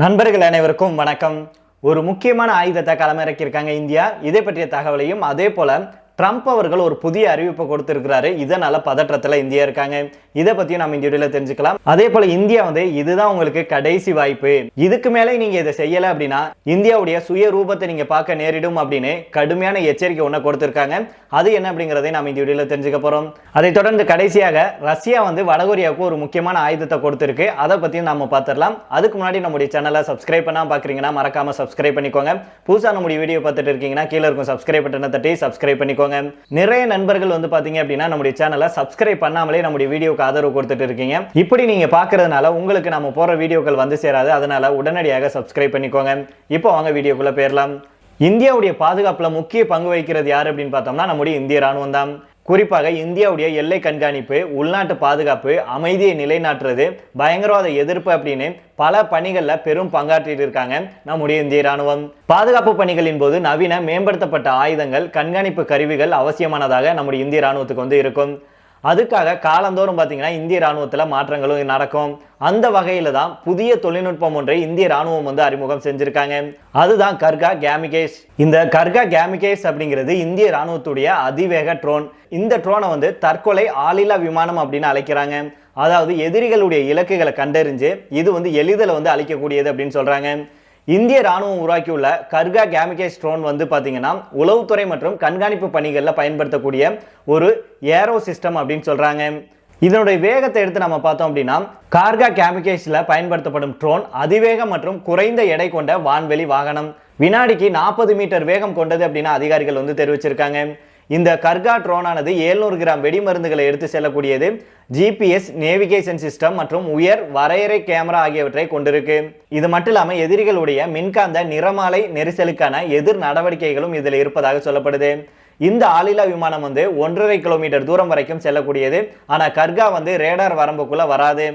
நண்பர்கள் அனைவருக்கும் வணக்கம். ஒரு முக்கியமான ஆயுதத்தை களமிறக்கியிருக்காங்க இந்தியா. இதை பற்றிய தகவலையும் அதே போல ட்ரம்ப் அவர்கள் ஒரு புதிய அறிவிப்பை கொடுத்திருக்கிறாரு. இதனால பதற்றத்தில் இந்தியா இருக்காங்க. இதை பத்தியும் நம்ம இந்த வீடியோல தெரிஞ்சுக்கலாம். அதே போல இந்தியா வந்து இதுதான் உங்களுக்கு கடைசி வாய்ப்பு. இதுக்கு மேலே நீங்க இதை செய்யல அப்படின்னா இந்தியாவுடைய சுய ரூபத்தை நீங்க பார்க்க நேரிடும் அப்படின்னு கடுமையான எச்சரிக்கை ஒன்று கொடுத்திருக்காங்க. அது என்ன அப்படிங்கிறதை நம்ம இந்த வீடியோல தெரிஞ்சுக்க போறோம். அதை தொடர்ந்து கடைசியாக ரஷ்யா வந்து வடகொரியாவுக்கு ஒரு முக்கியமான ஆயுதத்தை கொடுத்திருக்கு. அதை பத்தியும் நம்ம பார்த்துடலாம். அதுக்கு முன்னாடி நம்முடைய சேனலை சப்ஸ்கிரைப் பண்ணால் பாக்குறீங்கன்னா மறக்காம சப்ஸ்கிரைப் பண்ணிக்கோங்க. புதுசாக நம்முடைய வீடியோ பார்த்துட்டு இருக்கீங்கன்னா கீழே இருக்கும் சப்ஸ்கிரைப் பட்டனை தட்டி சப்ஸ்கிரைப் பண்ணிக்கோங்க. நிறைய நண்பர்கள் வந்து பாத்தீங்க அப்படின்னா நம்முடைய சேனலை சப்ஸ்கிரைப் பண்ணாமலே நம்முடைய வீடியோக்கு ஆதரவு கொடுத்துட்டு இருக்கீங்க. இப்படி நீங்க பாக்குறதுனால உங்களுக்கு நம்ம போற வீடியோக்கள் வந்து சேராது. அதனால உடனடியாக சப்ஸ்கிரைப் பண்ணிக்கோங்க. இப்போ வாங்க வீடியோக்குள்ள போயிடலாம். இந்தியாவுடைய பாதுகாப்புல முக்கிய பங்கு வகிக்கிறது யார் அப்படின்னு பார்த்தோம்னா நம்முடைய இந்திய ராணுவம் தான் குறிப்பாக இந்தியாவுடைய எல்லை கண்காணிப்பு உள்நாட்டு பாதுகாப்பு அமைதியை நிலைநாட்டுறது பயங்கரவாத எதிர்ப்பு அப்படின்னு பல பணிகளில் பெரும் பங்காற்றிட்டு இருக்காங்க நம்முடைய இந்திய ராணுவம் பாதுகாப்பு பணிகளின் போது நவீன மேம்படுத்தப்பட்ட ஆயுதங்கள் கண்காணிப்பு கருவிகள் அவசியமானதாக நம்முடைய இந்திய ராணுவத்துக்கு வந்து இருக்கும். அதுக்காக காலந்தோறும் பார்த்தீங்கன்னா இந்திய ராணுவத்தில் மாற்றங்களும் நடக்கும். அந்த வகையில் தான் புதிய தொழில்நுட்பம் ஒன்றை இந்திய ராணுவம் வந்து அறிமுகம் செஞ்சுருக்காங்க. அதுதான் கர்கா கேமிகேஸ். இந்த கர்கா கேமிகேஸ் அப்படிங்கிறது இந்திய ராணுவத்துடைய அதிவேக ட்ரோன். இந்த ட்ரோனை வந்து தற்கொலை ஆளில்லா விமானம் அப்படின்னு அழைக்கிறாங்க. அதாவது எதிரிகளுடைய இலக்குகளை கண்டறிஞ்சு இது வந்து எளிதில் வந்து அழிக்கக்கூடியது அப்படின்னு சொல்கிறாங்க இந்திய ராணுவம் உருவாக்கியுள்ள கர்கா கேமிகேஸ் ட்ரோன் வந்து பார்த்தீங்கன்னா உளவுத்துறை மற்றும் கண்காணிப்பு பணிகளில் பயன்படுத்தக்கூடிய ஒரு ஏரோ சிஸ்டம் அப்படின்னு சொல்கிறாங்க இதனுடைய வேகத்தை எடுத்து நம்ம பார்த்தோம் அப்படின்னா கார்கா கேமிகேஸில் பயன்படுத்தப்படும் ட்ரோன் அதிவேகம் மற்றும் குறைந்த எடை கொண்ட வான்வெளி வாகனம். வினாடிக்கு நாற்பது மீட்டர் வேகம் கொண்டது அப்படின்னு அதிகாரிகள் வந்து தெரிவிச்சிருக்காங்க. இந்த கர்கா ட்ரோனானது 700 கிராம் வெடிமருந்துகளை எடுத்து செல்லக்கூடியது. ஜிபிஎஸ் நேவிகேஷன் சிஸ்டம் மற்றும் உயர் வரையறை கேமரா ஆகியவற்றை கொண்டிருக்கு. இது மட்டும் இல்லாமல் எதிரிகளுடைய மின்காந்த நிறமாலை நெரிசலுக்கான எதிர் நடவடிக்கைகளும் இதில் இருப்பதாக சொல்லப்படுது. இந்த ஆளில்லா விமானம் வந்து ஒன்றரை கிலோமீட்டர் தூரம் வரைக்கும் செல்லக்கூடியது. ஆனால் கர்கா வந்து ரேடார் வரம்புக்குள்ளே வராது.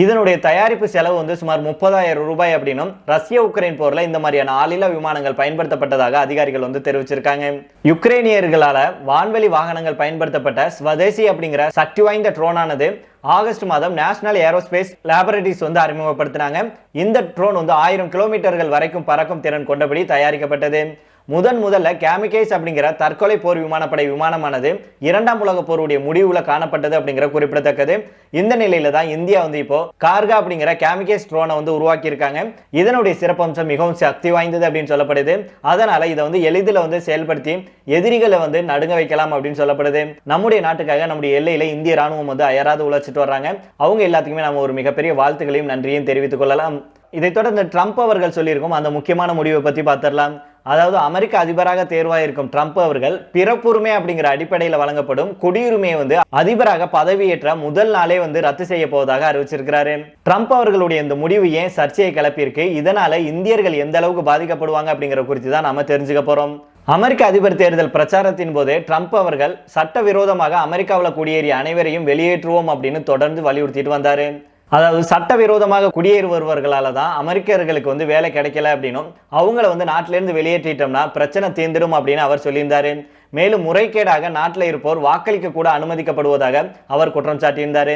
இதனுடைய தயாரிப்பு செலவு வந்து சுமார் முப்பதாயிரம் ரூபாய் அப்படின்னும் ரஷ்ய உக்ரைன் போரில் இந்த மாதிரியான ஆளில்லா விமானங்கள் பயன்படுத்தப்பட்டதாக அதிகாரிகள் வந்து தெரிவிச்சிருக்காங்க. யுக்ரைனியர்களால வான்வெளி வாகனங்கள் பயன்படுத்தப்பட்ட ஸ்வதேசி அப்படிங்கிற சக்தி வாய்ந்த ட்ரோனானது ஆகஸ்ட் மாதம் நேஷனல் ஏரோஸ்பேஸ் லேபரேட்டரிஸ் வந்து அறிமுகப்படுத்தினாங்க. இந்த ட்ரோன் வந்து ஆயிரம் கிலோமீட்டர்கள் வரைக்கும் பறக்கும் திறன் கொண்டபடி தயாரிக்கப்பட்டது. முதன் முதல்ல கேமிகேஸ் அப்படிங்கிற தற்கொலை போர் விமானப்படை விமானமானது இரண்டாம் உலக போருடைய முடிவுல காணப்பட்டது அப்படிங்கிற குறிப்பிடத்தக்கது. இந்த நிலையில தான் இந்தியா வந்து இப்போ கார்கா அப்படிங்கிற கேமிகேஸ் ட்ரோனை வந்து உருவாக்கி இருக்காங்க இதனுடைய சிறப்பம்சம் மிகவும் சக்தி வாய்ந்தது அப்படின்னு சொல்லப்படுது. அதனால இதை வந்து எளிதில் வந்து செயல்படுத்தி எதிரிகளை வந்து நடுங்க வைக்கலாம் அப்படின்னு சொல்லப்படுது. நம்முடைய நாட்டுக்காக நம்முடைய எல்லையில இந்திய ராணுவம் வந்து அயராது உழைச்சிட்டு வர்றாங்க. அவங்க எல்லாத்துக்குமே நம்ம ஒரு மிகப்பெரிய வாழ்த்துக்களையும் நன்றியும் தெரிவித்துக் கொள்ளலாம். இதைத் தொடர்ந்து ட்ரம்ப் அவர்கள் சொல்லியிருக்கும் அந்த முக்கியமான முடிவை பற்றி பார்த்துடலாம். அதாவது அமெரிக்க அதிபராக தேர்வாயிருக்கும் ட்ரம்ப் அவர்கள் பிறப்புரிமை அப்படிங்கிற அடிப்படையில் வழங்கப்படும் குடியுரிமையை வந்து அதிபராக பதவியேற்ற முதல் நாளே வந்து ரத்து செய்ய போவதாக அறிவிச்சிருக்கிறாரு. ட்ரம்ப் அவர்களுடைய இந்த முடிவு ஏன் சர்ச்சையை கிளப்பியிருக்கு? இதனால இந்தியர்கள் எந்த அளவுக்கு பாதிக்கப்படுவாங்க அப்படிங்கிற குறித்து தான் நாம தெரிஞ்சுக்க போறோம். அமெரிக்க அதிபர் தேர்தல் பிரச்சாரத்தின் போது ட்ரம்ப் அவர்கள் சட்டவிரோதமாக அமெரிக்காவில் குடியேறிய அனைவரையும் வெளியேற்றுவோம் அப்படின்னு தொடர்ந்து வலியுறுத்திட்டு வந்தாரு. அதாவது சட்டவிரோதமாக குடியேறி வருவர்களால் தான் அமெரிக்கர்களுக்கு வந்து வேலை கிடைக்கல அப்படின்னும் அவங்கள வந்து நாட்டிலேருந்து வெளியேற்றிட்டோம்னா பிரச்சனை தீர்ந்துடும் அப்படின்னு அவர் சொல்லியிருந்தாரு. மேலும் முறைகேடாக நாட்டில் இருப்போர் வாக்களிக்க கூட அனுமதிக்கப்படுவதாக அவர் குற்றம் சாட்டியிருந்தார்.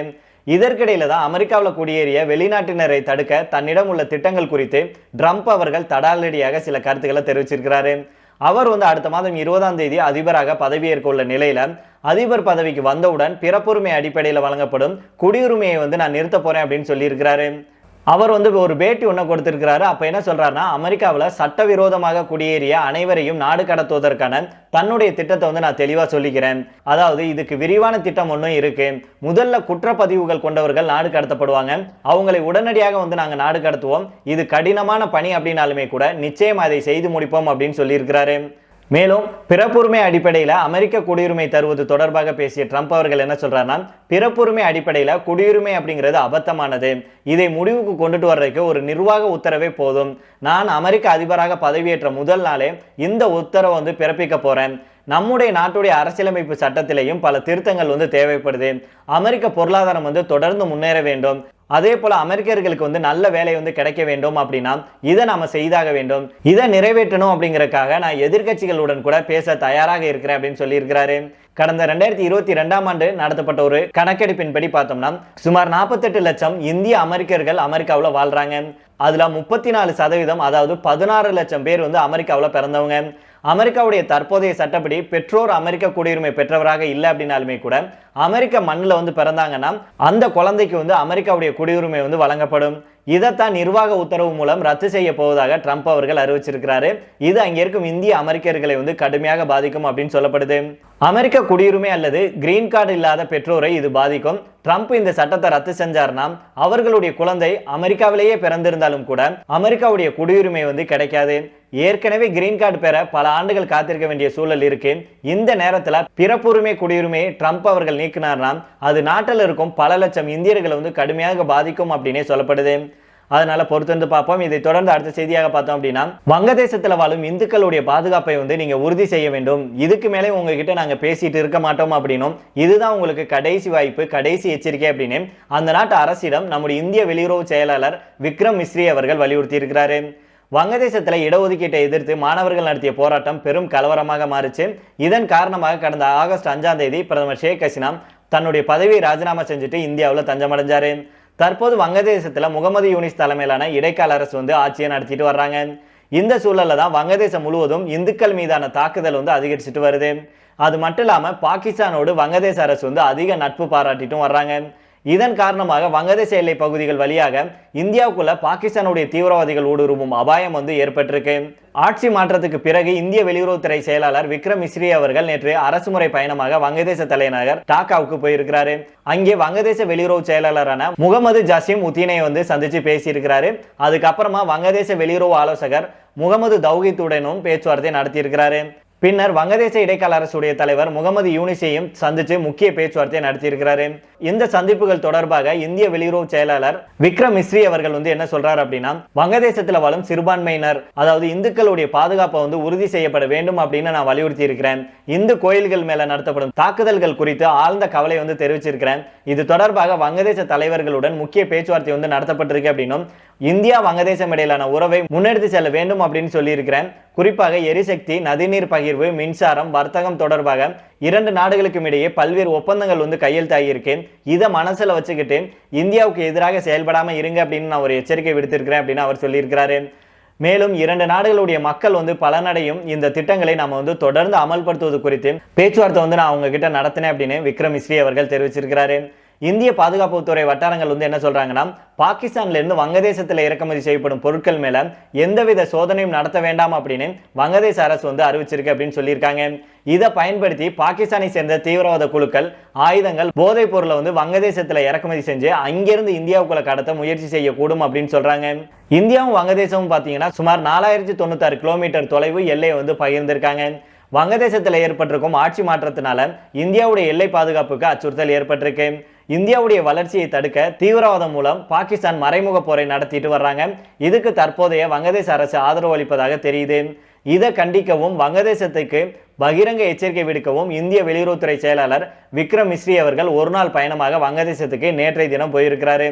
இதற்கிடையில தான் அமெரிக்காவில் குடியேறிய வெளிநாட்டினரை தடுக்க தன்னிடம் உள்ள திட்டங்கள் குறித்து ட்ரம்ப் அவர்கள் தடாலடியாக சில கருத்துக்களை தெரிவிச்சிருக்கிறாரு. அவர் வந்து அடுத்த மாதம் இருபதாம் தேதி அதிபராக பதவியேற்க உள்ள நிலையில அதிபர் பதவிக்கு வந்தவுடன் பிறப்புரிமை அடிப்படையில் வழங்கப்படும் குடியுரிமையை வந்து நான் நிறுத்த போறேன் அப்படின்னு சொல்லியிருக்கிறாரு. அவர் வந்து ஒரு பேட்டி ஒன்று கொடுத்திருக்கிறாரு. அப்போ என்ன சொல்கிறாருன்னா அமெரிக்காவில் சட்டவிரோதமாக குடியேறிய அனைவரையும் நாடு கடத்துவதற்கான தன்னுடைய திட்டத்தை வந்து நான் தெளிவாக சொல்லிக்கிறேன். அதாவது இதுக்கு விரிவான திட்டம் ஒன்றும் இருக்குது முதல்ல குற்றப்பதிவுகள் கொண்டவர்கள் நாடு கடத்தப்படுவாங்க. அவங்களை உடனடியாக வந்து நாங்கள் நாடு கடத்துவோம். இது கடினமான பணி அப்படின்னாலுமே கூட நிச்சயம் அதை செய்து முடிப்போம் அப்படின்னு சொல்லியிருக்கிறாரு. மேலும் பிறப்புரிமை அடிப்படையில் அமெரிக்க குடியுரிமை தருவது தொடர்பாக பேசிய ட்ரம்ப் அவர்கள் என்ன சொல்கிறாருன்னா பிறப்புரிமை அடிப்படையில் குடியுரிமை அப்படிங்கிறது அபத்தமானது. இதை முடிவுக்கு கொண்டுட்டு வர்றதுக்கு ஒரு நிர்வாக உத்தரவே போதும். நான் அமெரிக்க அதிபராக பதவியேற்ற முதல் நாளே இந்த உத்தரவை வந்து பிறப்பிக்க போகிறேன் நம்முடைய நாட்டுடைய அரசியலமைப்பு சட்டத்திலையும் பல திருத்தங்கள் வந்து தேவைப்படுது. அமெரிக்க பொருளாதாரம் வந்து தொடர்ந்து முன்னேற வேண்டும். அதே போல் அமெரிக்கர்களுக்கு வந்து நல்ல வேலை வந்து கிடைக்க வேண்டும் அப்படின்னா இதை நாம செய்தாக வேண்டும். இதை நிறைவேற்றணும் அப்படிங்கிறக்காக நான் எதிர்க்கட்சிகளுடன் கூட பேச தயாராக இருக்கிறேன் அப்படின்னு சொல்லியிருக்கிறாரு. கடந்த ரெண்டாயிரத்தி இருபத்தி ரெண்டாம் ஆண்டு நடத்தப்பட்ட ஒரு கணக்கெடுப்பின்படி பார்த்தோம்னா சுமார் நாற்பத்தெட்டு லட்சம் இந்திய அமெரிக்கர்கள் அமெரிக்காவில் வாழ்கிறாங்க அதில் முப்பத்தி நாலு சதவீதம் அதாவது பதினாறு லட்சம் பேர் வந்து அமெரிக்காவில் பிறந்தவங்க. அமெரிக்காவுடைய தற்போதைய சட்டப்படி பெற்றோர் அமெரிக்க குடியுரிமை பெற்றவராக இல்லை அப்படின்னாலுமே கூட அமெரிக்க மண்ணில் வந்து பிறந்தாங்கன்னா அந்த குழந்தைக்கு வந்து அமெரிக்காவுடைய குடியுரிமை வந்து வழங்கப்படும். இதைத்தான் நிர்வாக உத்தரவு மூலம் ரத்து செய்ய போவதாக ட்ரம்ப் அவர்கள் அறிவிச்சிருக்கிறாரு. இது அங்கே இருக்கும் இந்திய அமெரிக்கர்களை வந்து கடுமையாக பாதிக்கும் அப்படின்னு சொல்லப்படுது. அமெரிக்க குடியுரிமை அல்லது கிரீன் கார்டு இல்லாத பெற்றோரை இது பாதிக்கும். ட்ரம்ப் இந்த சட்டத்தை ரத்து செஞ்சார்னா அவர்களுடைய குழந்தை அமெரிக்காவிலேயே பிறந்திருந்தாலும் கூட அமெரிக்காவுடைய குடியுரிமை வந்து கிடைக்காது. ஏற்கனவே கிரீன் கார்டு பெற பல ஆண்டுகள் காத்திருக்க வேண்டிய சூழல் இருக்கு. இந்த நேரத்தில் பிறப்புரிமை குடியுரிமையை ட்ரம்ப் அவர்கள் நீக்கினார்னா அது நாட்டில் இருக்கும் பல லட்சம் இந்தியர்களை வந்து கடுமையாக பாதிக்கும் அப்படின்னே சொல்லப்படுது. அதனால பொறுத்திருந்து பார்ப்போம். இதை தொடர்ந்து அடுத்த செய்தியாக பார்த்தோம் அப்படின்னா வங்கதேசத்தில் வாழும் இந்துக்களுடைய பாதுகாப்பை வந்து நீங்க உறுதி செய்ய வேண்டும். இதுக்கு மேலே உங்ககிட்ட நாங்கள் பேசிட்டு இருக்க மாட்டோம் அப்படின்னும் இதுதான் உங்களுக்கு கடைசி வாய்ப்பு கடைசி எச்சரிக்கை அப்படின்னு அந்த நாட்டு அரசிடம் நம்முடைய இந்திய வெளியுறவு செயலாளர் விக்ரம் மிஸ்ரி அவர்கள் வலியுறுத்தி இருக்கிறாரு. வங்கதேசத்தில் இடஒதுக்கீட்டை எதிர்த்து மாணவர்கள் நடத்திய போராட்டம் பெரும் கலவரமாக மாறுச்சு. இதன் காரணமாக கடந்த ஆகஸ்ட் அஞ்சாம் தேதி பிரதமர் ஷேக் ஹசினா தன்னுடைய பதவியை ராஜினாமா செஞ்சுட்டு இந்தியாவில் தஞ்சமடைஞ்சாரு. தற்போது வங்கதேசத்தில் முகமது யூனிஸ் தலைமையிலான இடைக்கால அரசு வந்து ஆட்சியை நடத்திட்டு வர்றாங்க. இந்த சூழல்ல தான் வங்கதேசம் முழுவதும் இந்துக்கள் மீதான தாக்குதல் வந்து அதிகரிச்சுட்டு வருது. அது மட்டும் இல்லாமல் பாகிஸ்தானோடு வங்கதேச அரசு வந்து அதிக நட்பு பாராட்டிட்டும் வர்றாங்க. இதன் காரணமாக வங்கதேச எல்லை பகுதிகள் வழியாக இந்தியாவுக்குள்ள பாகிஸ்தானுடைய தீவிரவாதிகள் ஊடுருவும் அபாயம் வந்து ஏற்பட்டிருக்கு. ஆட்சி மாற்றத்துக்கு பிறகு இந்திய வெளியுறவுத்துறை செயலாளர் விக்ரம் மிஸ்ரி அவர்கள் நேற்று அரசுமுறை பயணமாக வங்கதேச தலைநகர் டாக்காவுக்கு போயிருக்கிறாரு. அங்கே வங்கதேச வெளியுறவு செயலாளரான முகமது ஜாசிம் உத்தீனை வந்து சந்திச்சு பேசியிருக்கிறாரு. அதுக்கப்புறமா வங்கதேச வெளியுறவு ஆலோசகர் முகமது தௌஹித்துடனும் பேச்சுவார்த்தை நடத்தியிருக்கிறாரு. பின்னர் வங்கதேச இடைக்கால அரசுடைய தலைவர் முகமது யூனிசையும் சந்தித்து முக்கிய பேச்சுவார்த்தை நடத்தியிருக்கிறாரு. இந்த சந்திப்புகள் தொடர்பாக இந்திய வெளியுறவு செயலாளர் விக்ரம் மிஸ்ரி அவர்கள் வந்து என்ன சொல்றாரு அப்படின்னா வங்கதேசத்தில் வாழும் சிறுபான்மையினர் அதாவது இந்துக்களுடைய பாதுகாப்பை வந்து உறுதி செய்யப்பட வேண்டும் அப்படின்னு நான் வலியுறுத்தி இருக்கிறேன் இந்து கோயில்கள் மேல நடத்தப்படும் தாக்குதல்கள் குறித்து ஆழ்ந்த கவலை வந்து தெரிவிச்சிருக்கிறேன். இது தொடர்பாக வங்கதேச தலைவர்களுடன் முக்கிய பேச்சுவார்த்தை வந்து நடத்தப்பட்டிருக்கு அப்படின்னும் இந்தியா வங்கதேசம் இடையிலான உறவை முன்னெடுத்து செல்ல வேண்டும் அப்படின்னு சொல்லியிருக்கிறேன். குறிப்பாக எரிசக்தி நதிநீர் பகிர்வு மின்சாரம் வர்த்தகம் தொடர்பாக இரண்டு நாடுகளுக்கும் இடையே பல்வேறு ஒப்பந்தங்கள் வந்து கையெழுத்தாகியிருக்கு இதை மனசில் வச்சுக்கிட்டு இந்தியாவுக்கு எதிராக செயல்படாமல் இருங்க அப்படின்னு நான் ஒரு எச்சரிக்கை விடுத்திருக்கிறேன் அப்படின்னு அவர் சொல்லியிருக்கிறாரு. மேலும் இரண்டு நாடுகளுடைய மக்கள் வந்து பலனடையும் இந்த திட்டங்களை நம்ம வந்து தொடர்ந்து அமல்படுத்துவது குறித்து பேச்சுவார்த்தை வந்து நான் அவங்க கிட்ட நடத்தினேன் அப்படின்னு விக்ரம் மிஸ்ரி அவர்கள் தெரிவிச்சிருக்கிறாரு. இந்திய பாதுகாப்புத்துறை வட்டாரங்கள் வந்து என்ன சொல்றாங்கன்னா பாகிஸ்தான்ல இருந்து வங்கதேசத்தில் இறக்குமதி செய்யப்படும் பொருட்கள் மேல எந்தவித சோதனையும் நடத்த வேண்டாம் அப்படின்னு வங்கதேச அரசு வந்து அறிவிச்சிருக்கு அப்படின்னு சொல்லியிருக்காங்க. இதை பயன்படுத்தி பாகிஸ்தானை சேர்ந்த தீவிரவாத குழுக்கள் ஆயுதங்கள் போதைப் பொருளை வந்து வங்கதேசத்தில் இறக்குமதி செஞ்சு அங்கிருந்து இந்தியாவுக்குள்ள கடத்த முயற்சி செய்யக்கூடும் அப்படின்னு சொல்றாங்க. இந்தியாவும் வங்கதேசமும் பார்த்தீங்கன்னா சுமார் நாலாயிரத்தி தொண்ணூத்தாறு கிலோமீட்டர் தொலைவு எல்லையை வந்து பகிர்ந்திருக்காங்க. வங்கதேசத்தில் ஏற்பட்டிருக்கும் ஆட்சி மாற்றத்தினால இந்தியாவுடைய எல்லை பாதுகாப்புக்கு அச்சுறுத்தல் ஏற்பட்டிருக்கு. இந்தியாவுடைய வளர்ச்சியை தடுக்க தீவிரவாதம் மூலம் பாகிஸ்தான் மறைமுக போரை நடத்திட்டு வர்றாங்க. இதுக்கு தற்போதைய வங்கதேச அரசு ஆதரவு அளிப்பதாக தெரியுது. இதை கண்டிக்கவும் வங்கதேசத்துக்கு பகிரங்க எச்சரிக்கை விடுக்கவும் இந்திய வெளியுறவுத்துறை செயலாளர் விக்ரம் மிஸ்ரி அவர்கள் ஒரு நாள் பயணமாக வங்கதேசத்துக்கு நேற்றைய தினம் போயிருக்கிறாரு.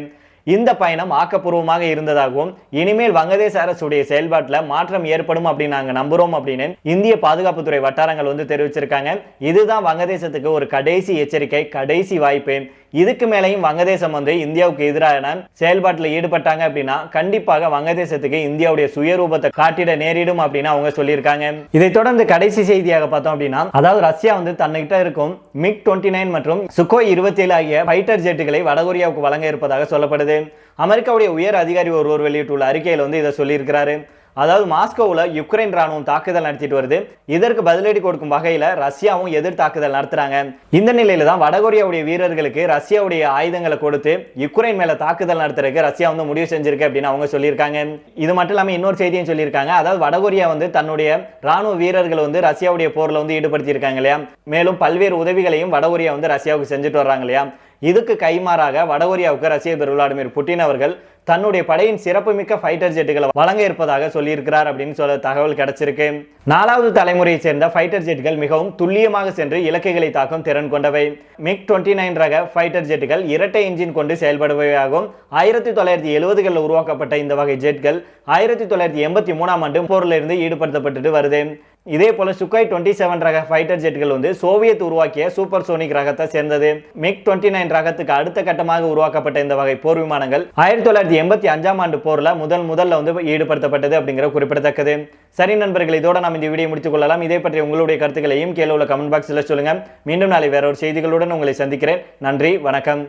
இந்த பயணம் ஆக்கப்பூர்வமாக இருந்ததாகவும் இனிமேல் வங்கதேச அரசுடைய செயல்பாட்டில் மாற்றம் ஏற்படும் அப்படின்னு நாங்கள் நம்புறோம் அப்படின்னு இந்திய பாதுகாப்புத்துறை வட்டாரங்கள் வந்து தெரிவிச்சிருக்காங்க. இதுதான் வங்கதேசத்துக்கு ஒரு கடைசி எச்சரிக்கை கடைசி வாய்ப்பு. இதுக்கு மேலையும் வங்கதேசம் வந்து இந்தியாவுக்கு எதிரான செயல்பாட்டில் ஈடுபட்டாங்க அப்படின்னா கண்டிப்பாக வங்கதேசத்துக்கு இந்தியாவுடைய சுயரூபத்தை காட்டிட நேரிடும் அப்படின்னு அவங்க சொல்லியிருக்காங்க. இதை தொடர்ந்து கடைசி செய்தியாக பார்த்தோம் அப்படின்னா அதாவது ரஷ்யா வந்து தன்னிட்ட இருக்கும் மிக் டுவெண்ட்டி நைன் மற்றும் சுக்கோய் இருபத்தி ஏழு ஆகிய ஃபைட்டர் ஜெட்டுகளை வடகொரியாவுக்கு வழங்க இருப்பதாக சொல்லப்படுது. அமெரிக்காவுடைய உயர் அதிகாரி ஒருவர் வெளியிட்டுள்ள அறிக்கையில் வந்து இதை சொல்லியிருக்கிறாரு. அதாவது மாஸ்கோவில் யுக்ரைன் ராணுவம் தாக்குதல் நடத்திட்டு வருது. இதற்கு பதிலடி கொடுக்கும் வகையில் ரஷ்யாவும் எதிர் தாக்குதல் நடத்துறாங்க. இந்த நிலையில தான் வடகொரியாவுடைய வீரர்களுக்கு ரஷ்யாவுடைய ஆயுதங்களை கொடுத்து யுக்ரைன் மேல தாக்குதல் நடத்துறதுக்கு ரஷ்யா வந்து முடிவு செஞ்சிருக்கு அப்படின்னு அவங்க சொல்லியிருக்காங்க. இது மட்டும் இல்லாமல் இன்னொரு செய்தியும் சொல்லியிருக்காங்க. அதாவது வடகொரியா வந்து தன்னுடைய ராணுவ வீரர்கள் வந்து ரஷ்யாவுடைய போரில் வந்து ஈடுபடுத்தியிருக்காங்க இல்லையா? மேலும் பல்வேறு உதவிகளையும் வடகொரியா வந்து ரஷ்யாவுக்கு செஞ்சுட்டு வர்றாங்க இல்லையா? இதுக்கு கைமாறாக வடகொரியாவுக்கு ரஷ்ய அதிபர் விளாடிமிர் புட்டின் அவர்கள் தன்னுடைய படையின் சிறப்புமிக்க ஃபைட்டர் ஜெட்டுகளை வழங்க இருப்பதாக சொல்லியிருக்கிறார் அப்படின்னு சொல்ல தகவல் கிடைச்சிருக்கு. நாலாவது தலைமுறையைச் சேர்ந்த ஃபைட்டர் ஜெட்டுகள் மிகவும் துல்லியமாக சென்று இலக்குகளை தாக்கும் திறன் கொண்டவை. மிக் டுவெண்ட்டி நைன் ரக ஃபைட்டர் ஜெட்டுகள் இரட்டை இன்ஜின் கொண்டு செயல்படுபவையாகும். ஆயிரத்தி தொள்ளாயிரத்தி எழுபதுகளில் உருவாக்கப்பட்ட இந்த வகை ஜெட்கள் ஆயிரத்தி தொள்ளாயிரத்தி எண்பத்தி மூணாம் ஆண்டு போரில் இருந்து ஈடுபடுத்தப்பட்டு வருது. இதே போல சுக்காய் டுவெண்ட்டி செவன் ரக ஃபைட்டர் ஜெட்கள் வந்து சோவியத் உருவாக்கிய சூப்பர் சோனிக் ரகத்தை சேர்ந்தது. மிக் டுவெண்ட்டி நைன் ரகத்துக்கு அடுத்த கட்டமாக உருவாக்கப்பட்ட இந்த வகை போர் விமானங்கள் ஆயிரத்தி தொள்ளாயிரத்தி எண்பத்தி அஞ்சாம் ஆண்டு போர்ல முதல் முதல்ல வந்து ஈடுபடுத்தப்பட்டது அப்படிங்கிற குறிப்பிடத்தக்கது. சரி நண்பர்கள் இதோட நாம் இந்த வீடியோ முடித்துக் கொள்ளலாம். இதே பற்றி உங்களுடைய கருத்துக்களையும் கீழே உள்ள கமெண்ட் பாக்ஸில் சொல்லுங்க. மீண்டும் நாளை வேற ஒரு செய்திகளுடன் உங்களை சந்திக்கிறேன். நன்றி வணக்கம்.